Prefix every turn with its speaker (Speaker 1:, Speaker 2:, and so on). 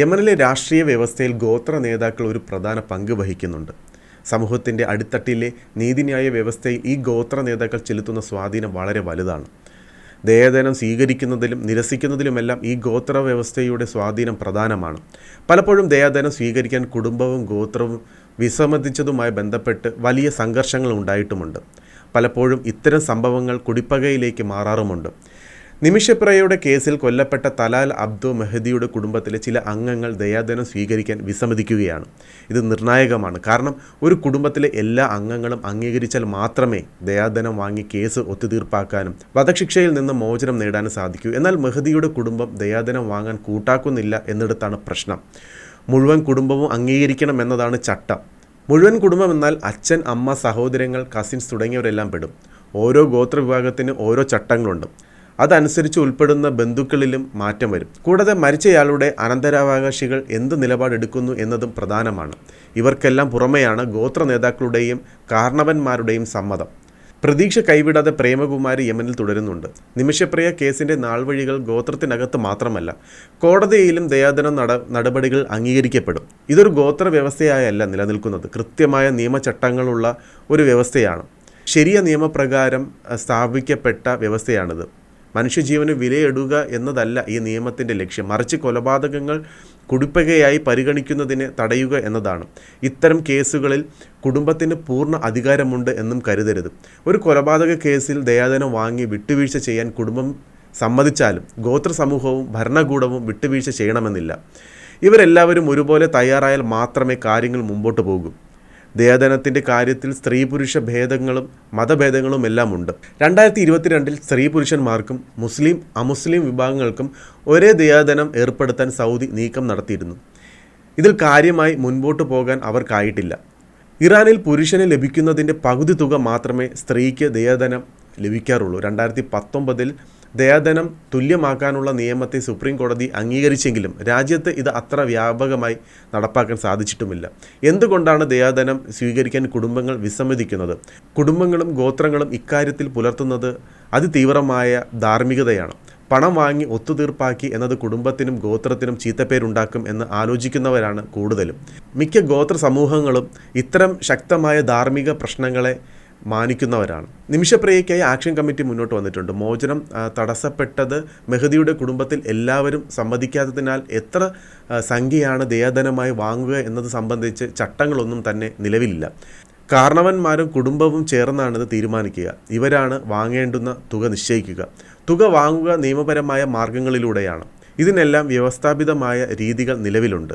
Speaker 1: യമനിലെ രാഷ്ട്രീയ വ്യവസ്ഥയിൽ ഗോത്ര നേതാക്കൾ ഒരു പ്രധാന പങ്ക് വഹിക്കുന്നുണ്ട്. സമൂഹത്തിന്റെ അടിത്തട്ടിലെ നീതിന്യായ വ്യവസ്ഥയിൽ ഈ ഗോത്ര നേതാക്കൾ ചെലുത്തുന്ന സ്വാധീനം വളരെ വലുതാണ്. ദയാദനം സ്വീകരിക്കുന്നതിലും നിരസിക്കുന്നതിലുമെല്ലാം ഈ ഗോത്ര വ്യവസ്ഥയുടെ സ്വാധീനം പ്രധാനമാണ്. പലപ്പോഴും ദയാദനം സ്വീകരിക്കാൻ കുടുംബവും ഗോത്രവും വിസമ്മതിച്ചതുമായി ബന്ധപ്പെട്ട് വലിയ സംഘർഷങ്ങൾ ഉണ്ടായിട്ടുമുണ്ട്. പലപ്പോഴും ഇത്തരം സംഭവങ്ങൾ കുടിപ്പകയിലേക്ക് മാറാറുമുണ്ട്. നിമിഷപ്രയയുടെ കേസിൽ കൊല്ലപ്പെട്ട തലാൽ അബ്ദു മെഹദിയുടെ കുടുംബത്തിലെ ചില അംഗങ്ങൾ ദയാദനം സ്വീകരിക്കാൻ വിസമ്മതിക്കുകയാണ്. ഇത് നിർണായകമാണ്. കാരണം ഒരു കുടുംബത്തിലെ എല്ലാ അംഗങ്ങളും അംഗീകരിച്ചാൽ മാത്രമേ ദയാദനം വാങ്ങി കേസ് ഒത്തുതീർപ്പാക്കാനും വധശിക്ഷയിൽ നിന്ന് മോചനം നേടാനും സാധിക്കൂ. എന്നാൽ മെഹദിയുടെ കുടുംബം ദയാദനം വാങ്ങാൻ കൂട്ടാക്കുന്നില്ല എന്നിടത്താണ് പ്രശ്നം. മുഴുവൻ കുടുംബവും അംഗീകരിക്കണം എന്നതാണ് ചട്ടം. മുഴുവൻ കുടുംബം എന്നാൽ അച്ഛൻ അമ്മ സഹോദരങ്ങൾ കസിൻസ് തുടങ്ങിയവരെല്ലാം പെടും. ഓരോ ഗോത്രവിഭാഗത്തിന് ഓരോ ചട്ടങ്ങളുണ്ട്. അതനുസരിച്ച് ഉൾപ്പെടുന്ന ബന്ധുക്കളിലും മാറ്റം വരും. കൂടാതെ മരിച്ചയാളുടെ അനന്തരാവകാശികൾ എന്ത് നിലപാടെടുക്കുന്നു എന്നതും പ്രധാനമാണ്. ഇവർക്കെല്ലാം പുറമെയാണ് ഗോത്ര നേതാക്കളുടെയും കാരണവന്മാരുടെയും സമ്മതം. പ്രതീക്ഷ കൈവിടാതെ പ്രേമകുമാരി യമനിൽ തുടരുന്നുണ്ട്. നിമിഷപ്രിയ കേസിന്റെ നാൾവഴികൾ ഗോത്രത്തിനകത്ത് മാത്രമല്ല കോടതിയിലും ദയാദനം നട നടപടികൾ അംഗീകരിക്കപ്പെടും. ഇതൊരു ഗോത്ര വ്യവസ്ഥയായല്ല നിലനിൽക്കുന്നത്. കൃത്യമായ നിയമചട്ടങ്ങളുള്ള ഒരു വ്യവസ്ഥയാണ്. ശരിയ നിയമപ്രകാരം സ്ഥാപിക്കപ്പെട്ട വ്യവസ്ഥയാണിത്. മനുഷ്യജീവന് വിലയിടുക എന്നതല്ല ഈ നിയമത്തിന്റെ ലക്ഷ്യം. മറിച്ച് കൊലപാതകങ്ങൾ കുടിപ്പകയായി പരിഗണിക്കുന്നതിനെ തടയുക എന്നതാണ്. ഇത്തരം കേസുകളിൽ കുടുംബത്തിന് പൂർണ അധികാരമുണ്ട് എന്നും കരുതരുത്. ഒരു കൊലപാതക കേസിൽ ദയാദനം വാങ്ങി വിട്ടുവീഴ്ച ചെയ്യാൻ കുടുംബം സമ്മതിച്ചാലും ഗോത്ര സമൂഹവും ഭരണകൂടവും വിട്ടുവീഴ്ച ചെയ്യണമെന്നില്ല. ഇവരെല്ലാവരും ഒരുപോലെ തയ്യാറായാൽ മാത്രമേ കാര്യങ്ങൾ മുമ്പോട്ട് പോകൂ. ദയാദനത്തിന്റെ കാര്യത്തിൽ സ്ത്രീ പുരുഷ ഭേദങ്ങളും മതഭേദങ്ങളും എല്ലാം ഉണ്ട് രണ്ടായിരത്തി ഇരുപത്തിരണ്ടിൽ സ്ത്രീ പുരുഷന്മാർക്കും മുസ്ലിം അമുസ്ലിം വിഭാഗങ്ങൾക്കും ഒരേ ദയാദനം ഏർപ്പെടുത്താൻ സൗദി നീക്കം നടത്തിയിരുന്നു. ഇതിൽ കാര്യമായി മുൻപോട്ട് പോകാൻ അവർക്കായിട്ടില്ല. ഇറാനിൽ പുരുഷന് ലഭിക്കുന്നതിന്റെ പകുതി തുക മാത്രമേ സ്ത്രീക്ക് ദയാദനം ലഭിക്കാറുള്ളൂ. രണ്ടായിരത്തി പത്തൊമ്പതിൽ ദയാദനം തുല്യമാക്കാനുള്ള നിയമത്തെ സുപ്രീം കോടതി അംഗീകരിച്ചെങ്കിലും രാജ്യത്ത് ഇത് അത്ര വ്യാപകമായി നടപ്പാക്കാൻ സാധിച്ചിട്ടുമില്ല. എന്തുകൊണ്ടാണ് ദയാധനം സ്വീകരിക്കാൻ കുടുംബങ്ങൾ വിസമ്മതിക്കുന്നത്? കുടുംബങ്ങളും ഗോത്രങ്ങളും ഇക്കാര്യത്തിൽ പുലർത്തുന്നത് അതിതീവ്രമായ ധാർമ്മികതയാണ്. പണം വാങ്ങി ഒത്തുതീർപ്പാക്കി എന്നത് കുടുംബത്തിനും ഗോത്രത്തിനും ചീത്തപ്പേരുണ്ടാക്കും എന്ന് ആലോചിക്കുന്നവരാണ് കൂടുതലും. മിക്ക ഗോത്ര സമൂഹങ്ങളും ഇത്തരം ശക്തമായ ധാർമ്മിക പ്രശ്നങ്ങളെ മാനിക്കുന്നവരാണ്. നിമിഷപ്രിയയ്ക്കായി ആക്ഷൻ കമ്മിറ്റി മുന്നോട്ട് വന്നിട്ടുണ്ട്. മോചനം തടസ്സപ്പെട്ടത് മെഹദിയുടെ കുടുംബത്തിൽ എല്ലാവരും സമ്മതിക്കാത്തതിനാൽ എത്ര സംഖ്യയാണ് ദയാധനമായി വാങ്ങുക എന്നത് സംബന്ധിച്ച് ചട്ടങ്ങളൊന്നും തന്നെ നിലവിലില്ല. കാരണവന്മാരും കുടുംബവും ചേർന്നാണിത് തീരുമാനിക്കുക. ഇവരാണ് വാങ്ങേണ്ടുന്ന തുക നിശ്ചയിക്കുക. തുക വാങ്ങുക നിയമപരമായ മാർഗങ്ങളിലൂടെയാണ്. ഇതിനെല്ലാം വ്യവസ്ഥാപിതമായ രീതികൾ നിലവിലുണ്ട്.